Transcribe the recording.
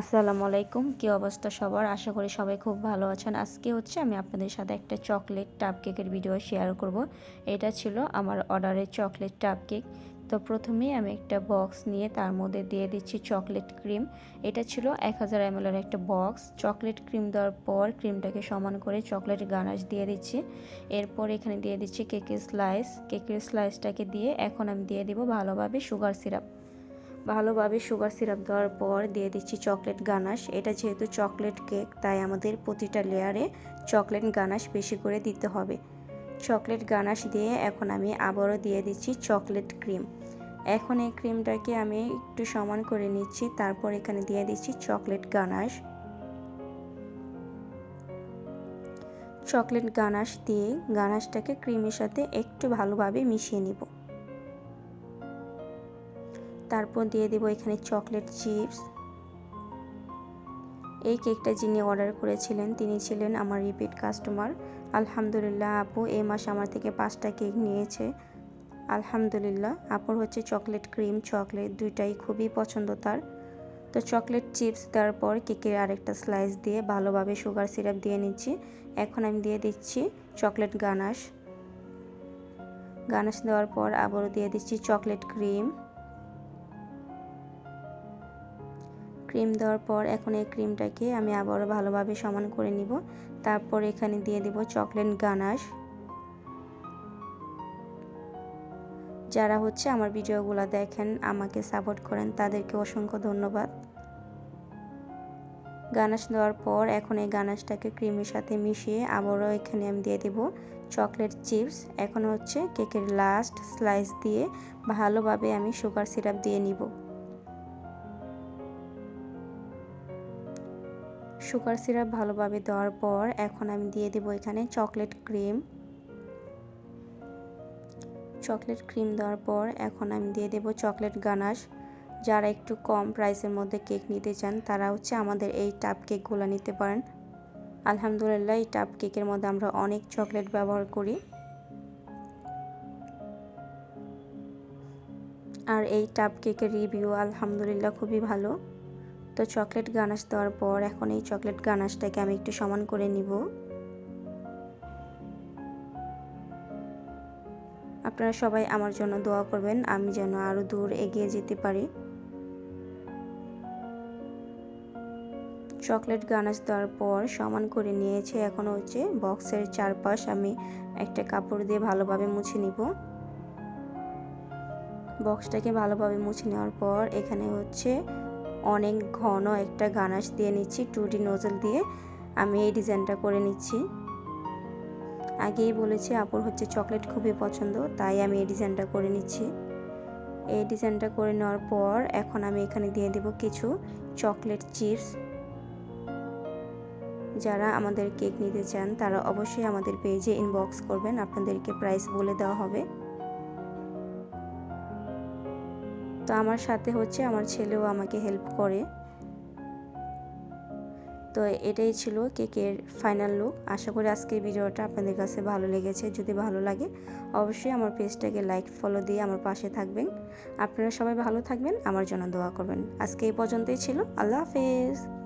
আসসালামু আলাইকুম। কী অবস্থা সবার? আশা করি সবাই খুব ভালো আছেন। আজকে হচ্ছে আমি আপনাদের সাথে একটা চকলেট টাপ কেকের ভিডিও শেয়ার করব। এটা ছিল আমার অর্ডারের চকলেট টাপ কেক তো প্রথমেই আমি একটা বক্স নিয়ে তার মধ্যে দিয়ে দিচ্ছি চকলেট ক্রিম। এটা ছিল এক হাজার এমএলের একটা বক্স। চকলেট ক্রিম দেওয়ার পর ক্রিমটাকে সমান করে চকলেট গানাশ দিয়ে দিচ্ছি। এরপর এখানে দিয়ে দিচ্ছি কেকের স্লাইস। কেকের স্লাইসটাকে দিয়ে এখন আমি দিয়ে দিব ভালোভাবে সুগার সিরাপ। ভালোভাবে সুগার সিরাপ দেওয়ার পর দিয়ে দিচ্ছি চকলেট গানাশ। এটা যেহেতু চকলেট কেক, তাই আমাদের প্রতিটা লেয়ারে চকলেট গানাশ বেশি করে দিতে হবে। চকলেট গানাশ দিয়ে এখন আমি আবারও দিয়ে দিচ্ছি চকলেট ক্রিম। এখন এই ক্রিমটাকে আমি একটু সমান করে নিচ্ছি, তারপর এখানে দিয়ে দিচ্ছি চকলেট গানাশ। চকলেট গানাশ দিয়ে গানাশটাকে ক্রিমের সাথে একটু ভালোভাবে মিশিয়ে নিব। তারপর দিয়ে দেবো এখানে চকলেট চিপস। এই কেকটা যিনি অর্ডার করেছিলেন, তিনি ছিলেন আমার রিপিট কাস্টমার। আলহামদুলিল্লাহ আপু এই মাস আমার থেকে পাঁচটা কেক নিয়েছে। আলহামদুলিল্লাহ, আপুর হচ্ছে চকলেট ক্রিম চকলেট, দুইটাই খুবই পছন্দ তার। তো চকলেট চিপস দেওয়ার পর কেকের আরেকটা স্লাইস দিয়ে ভালোভাবে সুগার সিরাপ দিয়ে নিচ্ছি। এখন আমি দিয়ে দিচ্ছি চকলেট গানাশ। গানাশ দেওয়ার পর আবারও দিয়ে দিচ্ছি চকলেট ক্রিম। ক্রিম দেওয়ার পর এখন এই ক্রিমটাকে আমি আবারও ভালোভাবে সমান করে নিব। তারপর এখানে দিয়ে দিব চকলেট গানাশ যারা হচ্ছে আমার ভিডিওগুলো দেখেন, আমাকে সাপোর্ট করেন, তাদেরকে অসংখ্য ধন্যবাদ। গানাশ দেওয়ার পর এখন এই গানাশটাকে ক্রিমের সাথে মিশিয়ে আবারও এখানে আমি দিয়ে দেব চকলেট চিপস এখন হচ্ছে কেকের লাস্ট স্লাইস দিয়ে ভালোভাবে আমি সুগার সিরাপ দিয়ে নিব। সুগার সিরাপ ভালোভাবে দেওয়ার পর এখন আমি দিয়ে দেবো এখানে চকলেট ক্রিম। চকলেট ক্রিম দেওয়ার পর এখন আমি দিয়ে দেবো চকলেট গানাশ। যারা একটু কম প্রাইসের মধ্যে কেক নিতে চান, তারা হচ্ছে আমাদের এই টাপ কেকগুলো নিতে পারেন। আলহামদুলিল্লাহ, এই টাপ কেকের মধ্যে আমরা অনেক চকলেট ব্যবহার করি। আর এই টাপ কেকের রিভিউ আলহামদুলিল্লাহ খুবই ভালো। তো চকলেট গানাশ দেওয়ার পর এখন এই চকলেট গানাশটাকে আমি একটু সমান করে নিব। আপনারা সবাই আমার জন্য দোয়া করবেন, আমি যেন আরও দূর এগিয়ে যেতে পারি। চকলেট গানাশ দেওয়ার পর সমান করে নিয়েছে এখন হচ্ছে বক্সের চারপাশ, আমি একটা কাপড় দিয়ে ভালোভাবে মুছে নিব। বক্সটাকে ভালোভাবে মুছে নেওয়ার পর এখানে হচ্ছে অনেক ঘন একটা গানাশ দিয়ে নিচ্ছি টু ডি নোজল দিয়ে। আমি এই ডিজাইনটা করে নিচ্ছি। আগেই বলেছি, আপুর হচ্ছে চকলেট খুবই পছন্দ, তাই আমি এই ডিজাইনটা করে নিচ্ছি। এই ডিজাইনটা করে নেওয়ার পর এখন আমি এখানে দিয়ে দেব কিছু চকলেট চিপস। যারা আমাদের কেক নিতে চান, তারা অবশ্যই আমাদের পেজে ইনবক্স করবেন, আপনাদেরকে প্রাইস বলে দেওয়া হবে। তো আমার সাথে হচ্ছে আমার ছেলেও আমাকে হেল্প করে। তো এটাই ছিল কেকের ফাইনাল লুক আশা করি আজকের ভিডিওটা আপনাদের কাছে ভালো লেগেছে। যদি ভালো লাগে, অবশ্যই আমার পেজটাকে লাইক ফলো দিয়ে আমার পাশে থাকবেন। আপনারা সবাই ভালো থাকবেন, আমার জন্য দোয়া করবেন। আজকে এই পর্যন্তই ছিল। আল্লাহ হাফেজ।